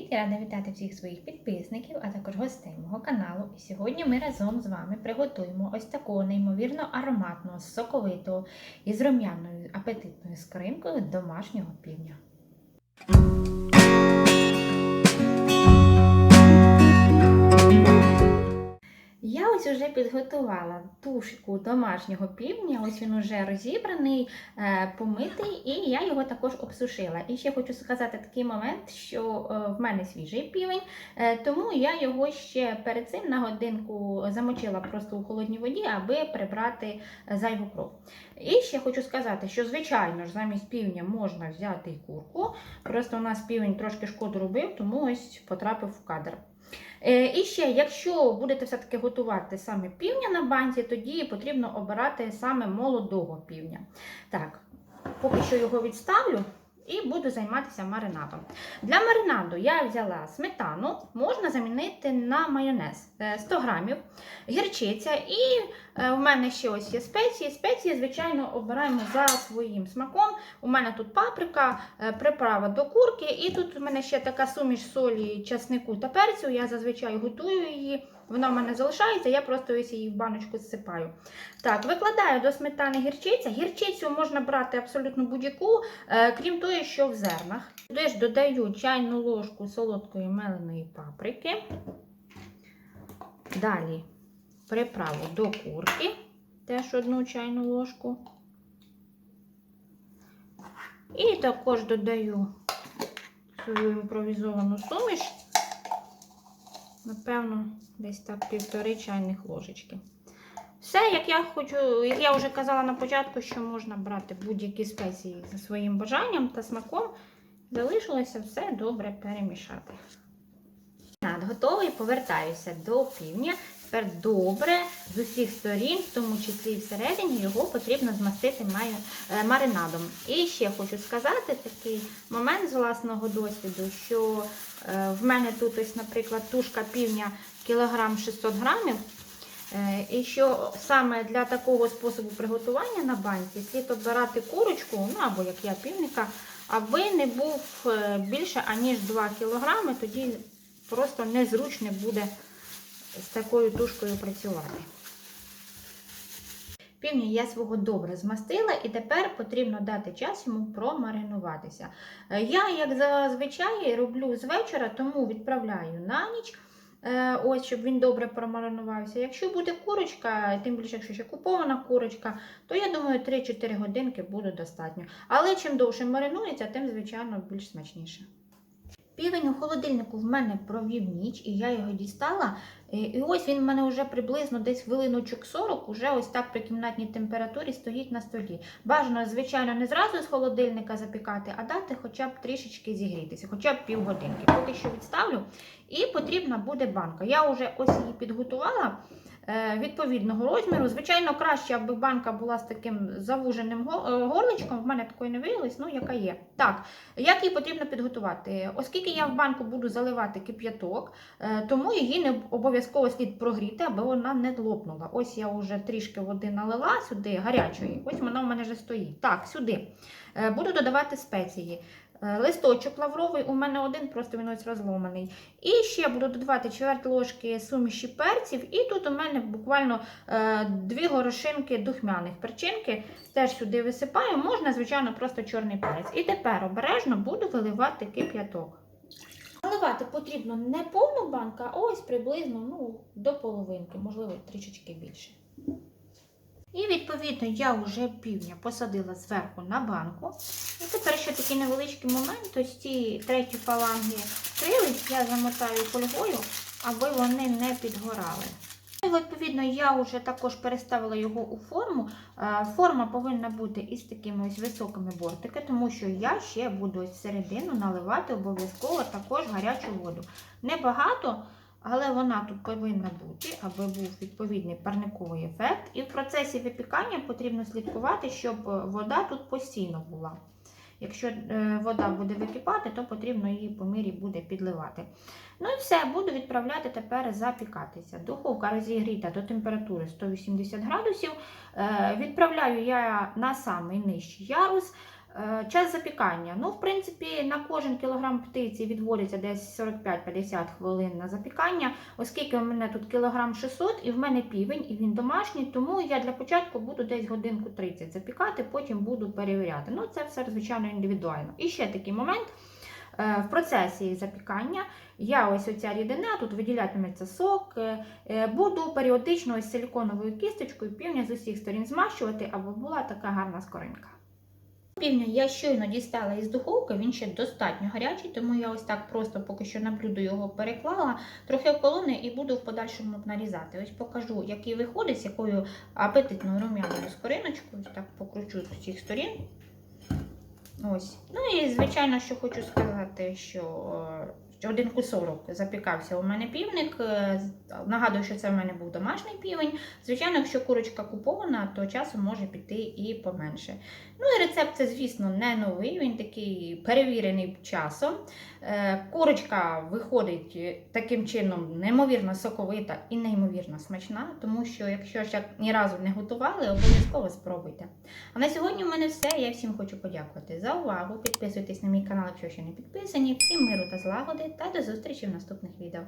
Привіт! Я рада вітати всіх своїх підписників, а також гостей мого каналу. І сьогодні ми разом з вами приготуємо ось такого неймовірно ароматного, соковитого і з рум'яною апетитною скринкою домашнього півня. Уже підготувала тушку домашнього півня. Ось він уже розібраний, е, помитий, і я його також обсушила. І ще хочу сказати такий момент, що е, в мене свіжий півень, е, тому я його ще перед цим на годинку замочила просто у холодній воді, аби прибрати зайву кров. І ще хочу сказати, що звичайно ж замість півня можна взяти і курку. Просто у нас півень трошки шкоду робив, тому ось потрапив в кадр. Е, І ще, якщо будете все-таки готувати саме півня на банці, тоді потрібно обирати саме молодого півня. Так, поки що його відставлю і буду займатися маринадом. Для маринаду я взяла сметану, можна замінити на майонез Е, 100 грамів, гірчиця і е, у мене ще ось є спеції. Спеції, звичайно, обираємо за своїм смаком. У мене тут паприка, е, приправа до курки, і тут у мене ще така суміш солі, часнику та перцю. Я зазвичай готую її. Вона в мене залишається, я просто ось її в баночку зсипаю. Так, викладаю до сметани гірчиця. Гірчицю можна брати абсолютно будь-яку, е, крім того, що в зернах. Туди ж додаю чайну ложку солодкої меленої паприки. Далі приправу до курки, теж одну чайну ложку. І також додаю свою імпровізовану суміш, напевно, десь так півтори чайних ложечки. Все, як я хочу, як я вже казала на початку, що можна брати будь-які спеції за своїм бажанням та смаком. Залишилося все добре перемішати. Над готовий, повертаюся до півня. Тепер добре з усіх сторін, в тому числі і всередині, його потрібно змастити е, маринадом. І ще хочу сказати такий момент з власного досвіду, що в мене тут, ось, наприклад, тушка півня кілограм 600 грамів. Е, І що саме для такого способу приготування на банці слід обирати курочку, ну або як я півника, аби не був е, більше аніж 2 кг, тоді просто незручно буде з такою тушкою працювати. Півня я свого добре змастила, і тепер потрібно дати час йому промаринуватися. Е, Я, як зазвичай, роблю з вечора, тому відправляю на ніч. Е, Ось, щоб він добре промаринувався. Якщо буде курочка, тим більше, якщо ще купована курочка, то я думаю, 3-4 годинки буде достатньо. Але чим довше маринується, тим, звичайно, більш смачніше. Півень у холодильнику в мене провів ніч, і я його дістала. Е, І ось він в мене вже приблизно десь хвилиночок 40, уже ось так при кімнатній температурі стоїть на столі. Бажано, звичайно, не зразу з холодильника запікати, а дати хоча б трішечки зігрітися, хоча б півгодинки. Поки що відставлю. І потрібна буде банка. Я вже ось її підготувала відповідного розміру. Звичайно, краще, аби банка була з таким завуженим е, горличком. В мене такої не виявилось, ну яка є. Так, як її потрібно підготувати? Оскільки я в банку буду заливати кип'яток, е, тому її не обов'язково слід прогріти, аби вона не лопнула. Ось я вже трішки води налила сюди, гарячої. Ось вона в мене вже стоїть. Так, сюди. Е, Буду додавати спеції. Е, Листочок лавровий, у мене один, просто він ось розломаний. І ще буду додавати чверть ложки суміші перців. І тут у мене буквально е, дві горошинки духмяних перчинки. Теж сюди висипаю. Можна, звичайно, просто чорний перець. І тепер обережно буду виливати кип'яток. Наливати потрібно не повну банку, а ось приблизно ну, до половинки, можливо, трішечки більше. І відповідно я вже півня посадила зверху на банку. І тепер ще такий невеличкий момент, ось ці треті фаланги крилиць я замотаю фольгою, аби вони не підгорали. І, Відповідно, я вже також переставила його у форму. Е, Форма повинна бути із такими ось високими бортики, тому що я ще буду ось всередину наливати обов'язково також гарячу воду. Небагато, але вона тут повинна бути, аби був відповідний парниковий ефект. І в процесі випікання потрібно слідкувати, щоб е, вода тут постійно була. Якщо е, вода буде википати, то потрібно її по мірі буде підливати. Ну і все, буду відправляти тепер запікатися. Духовка розігріта до температури 180 градусів. Е, Відправляю я на самий нижчий ярус. Е, Час запікання. Ну, в принципі, на кожен кілограм птиці відводиться десь 45-50 хвилин на запікання, оскільки у мене тут кілограм 600 і в мене півень, і він домашній, тому я для початку буду десь годинку 30 запікати, потім буду перевіряти. Ну, це все, звичайно, індивідуально. І ще такий момент. Е, В процесі запікання я ось оця рідина, тут виділятиметься сок, е, буду періодично ось силіконовою кісточкою півня з усіх сторін змащувати, аби була така гарна скоринка. Півня я щойно дістала із духовки, він ще достатньо гарячий, тому я ось так просто поки що на блюдо його переклала, трохи колони і буду в подальшому нарізати. Ось покажу, який виходить, з якою апетитною рум'яною скориночкою. Ось так покручу з усіх сторін. Ось. Ну і звичайно, що хочу сказати, що е, годинку 40 запікався у мене півник. Е, Нагадую, що це в мене був домашній півень. Звичайно, якщо курочка купована, то часу може піти і поменше. Ну і рецепт це, звісно, не новий, він такий перевірений часом. Е, Курочка виходить е, таким чином неймовірно соковита і неймовірно смачна, тому що якщо ще ні разу не готували, обов'язково спробуйте. А на сьогодні в мене все. Я всім хочу подякувати за увагу. Підписуйтесь на мій канал, якщо ще не підписані. Всім миру та злагоди та до зустрічі в наступних відео.